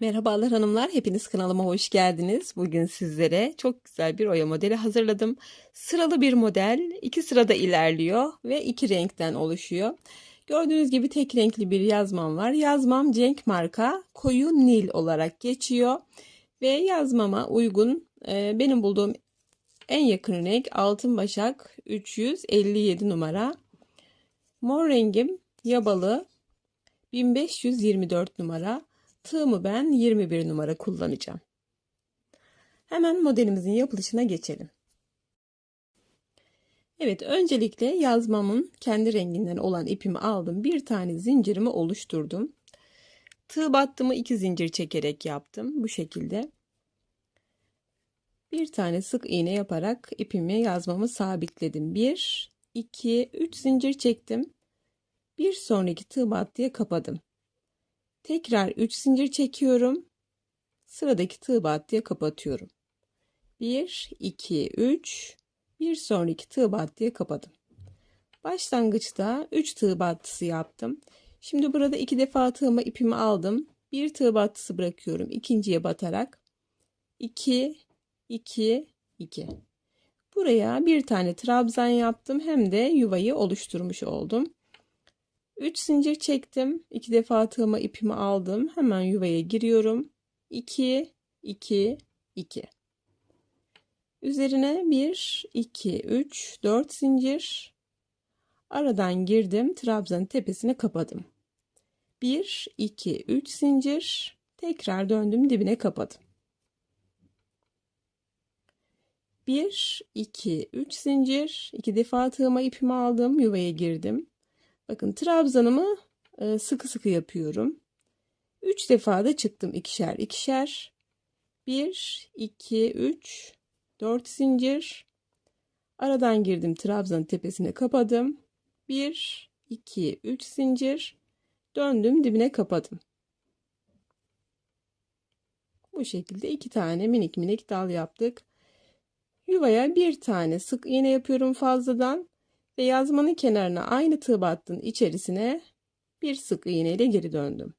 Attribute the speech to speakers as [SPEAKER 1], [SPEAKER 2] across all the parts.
[SPEAKER 1] Merhabalar hanımlar, hepiniz kanalıma hoş geldiniz. Bugün sizlere çok güzel bir oya modeli hazırladım. Sıralı bir model, iki sırada ilerliyor ve iki renkten oluşuyor. Gördüğünüz gibi tek renkli bir yazmam var. Yazmam Cenk marka koyu nil olarak geçiyor. Ve yazmama uygun e, benim bulduğum en yakın renk altın başak 357 numara. Mor rengim yabalı 1524 numara. Tığımı ben 21 numara kullanacağım. Hemen modelimizin yapılışına geçelim. Evet öncelikle yazmamın kendi renginden olan ipimi aldım. Bir tane zincirimi oluşturdum. Tığ battımı iki zincir çekerek yaptım. Bu şekilde. Bir tane sık iğne yaparak ipimi yazmamı sabitledim. 1, 2, 3 zincir çektim. Bir sonraki tığ battıya kapadım. Tekrar 3 zincir çekiyorum. Sıradaki tığ battıya kapatıyorum. 1, 2, 3. Bir sonraki tığ battıya kapadım. Başlangıçta 3 tığ battısı yaptım. Şimdi burada iki defa tığıma ipimi aldım. Bir tığ battısı bırakıyorum. ikinciye batarak 2, 2, 2. Buraya bir tane trabzan yaptım. Hem de yuvayı oluşturmuş oldum. 3 zincir çektim. 2 defa tığıma ipimi aldım. Hemen yuvaya giriyorum. 2 2 2. Üzerine 1 2 3 4 zincir. Aradan girdim. Trabzanın tepesine kapadım. 1 2 3 zincir. Tekrar döndüm dibine kapadım. 1 2 3 zincir. 2 defa tığıma ipimi aldım. Yuvaya girdim. Bakın trabzanımı e, sıkı sıkı yapıyorum. 3 defa da çıktım ikişer ikişer. 1 2 3 4 zincir. Aradan girdim trabzanın tepesine kapadım. 1 2 3 zincir. Döndüm dibine kapadım. Bu şekilde iki tane minik minik dal yaptık. Yuvaya bir tane sık iğne yapıyorum fazladan ve yazmanın kenarına aynı tığ battığın içerisine bir sık iğne ile geri döndüm.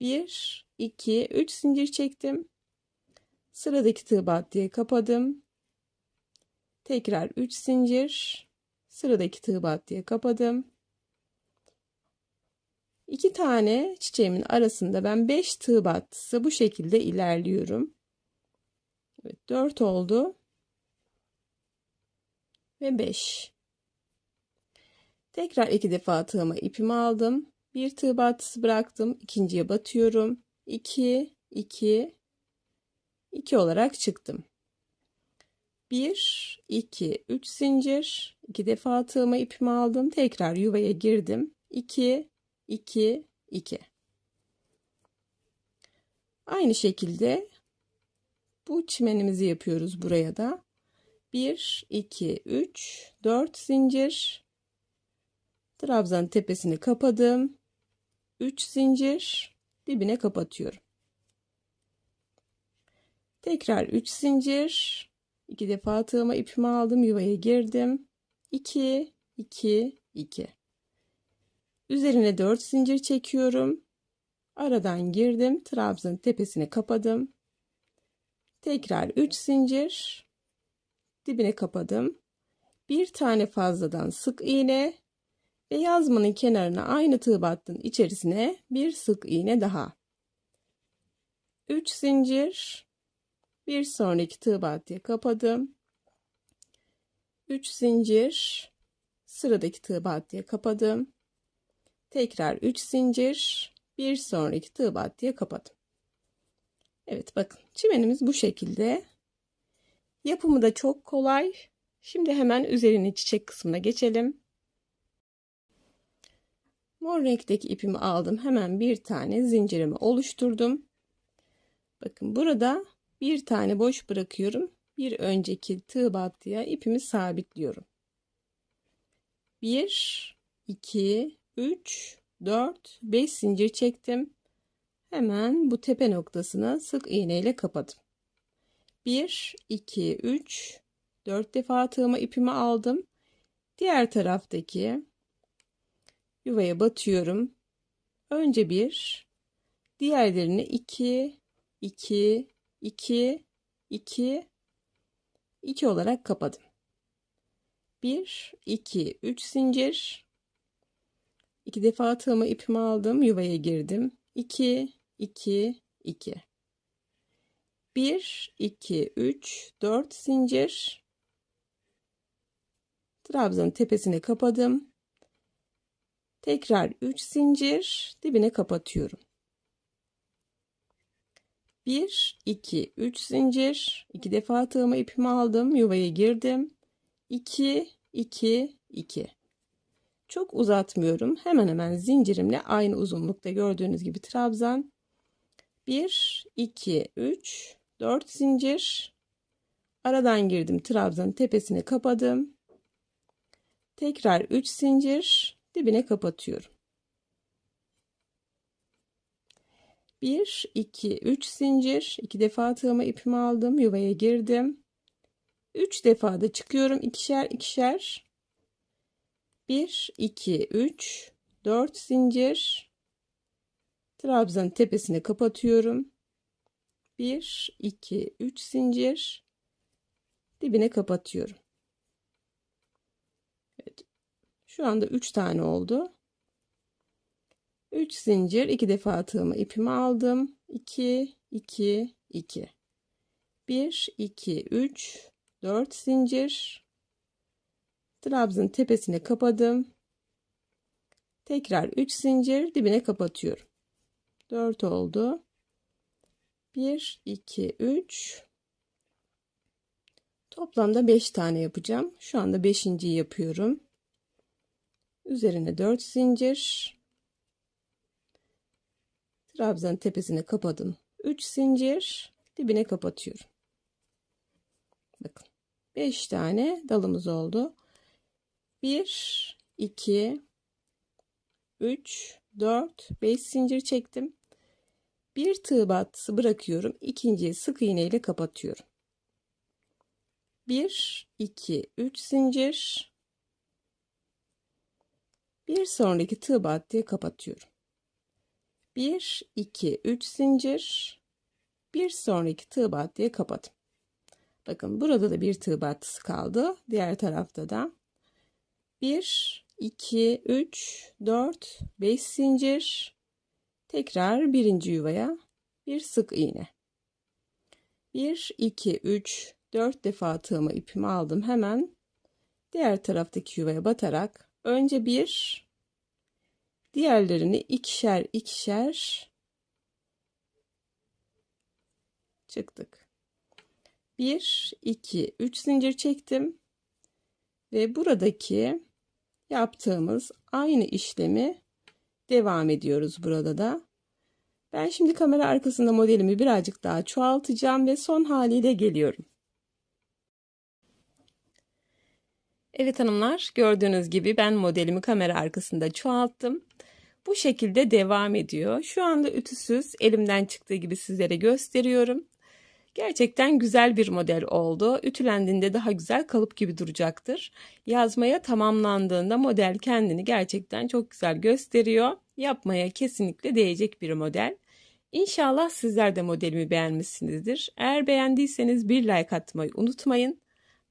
[SPEAKER 1] 1 2 3 zincir çektim. Sıradaki tığ battıya kapadım. Tekrar 3 zincir. Sıradaki tığ battıya kapadım. 2 tane çiçeğimin arasında ben 5 tığ battısı bu şekilde ilerliyorum. Evet 4 oldu. Ve 5. Tekrar iki defa tığıma ipimi aldım. Bir tığ battısı bıraktım. ikinciye batıyorum. 2 2 2 olarak çıktım. 1 2 3 zincir. iki defa tığıma ipimi aldım. Tekrar yuvaya girdim. 2 2 2 Aynı şekilde bu çimenimizi yapıyoruz buraya da. 1 2 3 4 zincir Trabzan tepesini kapadım. 3 zincir dibine kapatıyorum. Tekrar 3 zincir. 2 defa tığıma ipimi aldım. Yuvaya girdim. 2 2 2. Üzerine 4 zincir çekiyorum. Aradan girdim. Trabzan tepesini kapadım. Tekrar 3 zincir. Dibine kapadım. Bir tane fazladan sık iğne ve yazmanın kenarına aynı tığ battığın içerisine bir sık iğne daha. 3 zincir bir sonraki tığ battıya kapadım. 3 zincir sıradaki tığ battıya kapadım. Tekrar 3 zincir bir sonraki tığ battıya kapadım. Evet bakın çimenimiz bu şekilde. Yapımı da çok kolay. Şimdi hemen üzerine çiçek kısmına geçelim. Mor renkteki ipimi aldım. Hemen bir tane zincirimi oluşturdum. Bakın burada bir tane boş bırakıyorum. Bir önceki tığ battıya ipimi sabitliyorum. 1 2 3 4 5 zincir çektim. Hemen bu tepe noktasına sık iğne ile kapadım. 1 2 3 4 defa tığıma ipimi aldım. Diğer taraftaki yuvaya batıyorum. Önce bir, Diğerlerini 2, 2, 2, 2, 2 olarak kapadım. 1, 2, 3 zincir. 2 defa tığımı ipimi aldım. Yuvaya girdim. 2, 2, 2. 1, 2, 3, 4 zincir. Trabzanın tepesine kapadım. Tekrar 3 zincir dibine kapatıyorum. 1 2 3 zincir. 2 defa tığımı ipimi aldım yuvaya girdim. 2 2 2 çok uzatmıyorum. Hemen hemen zincirimle aynı uzunlukta gördüğünüz gibi trabzan. 1 2 3 4 zincir. Aradan girdim trabzanın tepesine kapadım. Tekrar 3 zincir dibine kapatıyorum. 1 2 3 zincir. 2 defa tığımı ipimi aldım. Yuvaya girdim. 3 defa da çıkıyorum ikişer ikişer. 1 2 3 4 zincir. Trabzanın tepesine kapatıyorum. 1 2 3 zincir. Dibine kapatıyorum Evet. Şu anda 3 tane oldu. 3 zincir 2 defa tığımı ipimi aldım. 2 2 2 1 2 3 4 zincir. Trabzın tepesine kapadım. Tekrar 3 zincir dibine kapatıyorum. 4 oldu. 1 2 3 toplamda 5 tane yapacağım. Şu anda 5. yapıyorum üzerine 4 zincir. Trabzanın tepesine kapadım. 3 zincir. Dibine kapatıyorum. Bakın 5 tane dalımız oldu. 1 2 3 4 5 zincir çektim. Bir tığ battısı bırakıyorum. İkinciyi sık iğne ile kapatıyorum. 1 2 3 zincir bir sonraki tığ battıya kapatıyorum. 1 2 3 zincir. Bir sonraki tığ battıya kapadım. Bakın burada da bir tığ battısı kaldı. Diğer tarafta da 1 2 3 4 5 zincir. Tekrar birinci yuvaya bir sık iğne. 1 2 3 4 defa tığımı ipimi aldım. Hemen diğer taraftaki yuvaya batarak önce bir Diğerlerini ikişer ikişer çıktık. 1 2 3 zincir çektim ve buradaki yaptığımız aynı işlemi devam ediyoruz burada da. Ben şimdi kamera arkasında modelimi birazcık daha çoğaltacağım ve son haliyle geliyorum. Evet hanımlar gördüğünüz gibi ben modelimi kamera arkasında çoğalttım. Bu şekilde devam ediyor. Şu anda ütüsüz elimden çıktığı gibi sizlere gösteriyorum. Gerçekten güzel bir model oldu. Ütülendiğinde daha güzel kalıp gibi duracaktır. Yazmaya tamamlandığında model kendini gerçekten çok güzel gösteriyor. Yapmaya kesinlikle değecek bir model. İnşallah sizler de modelimi beğenmişsinizdir. Eğer beğendiyseniz bir like atmayı unutmayın.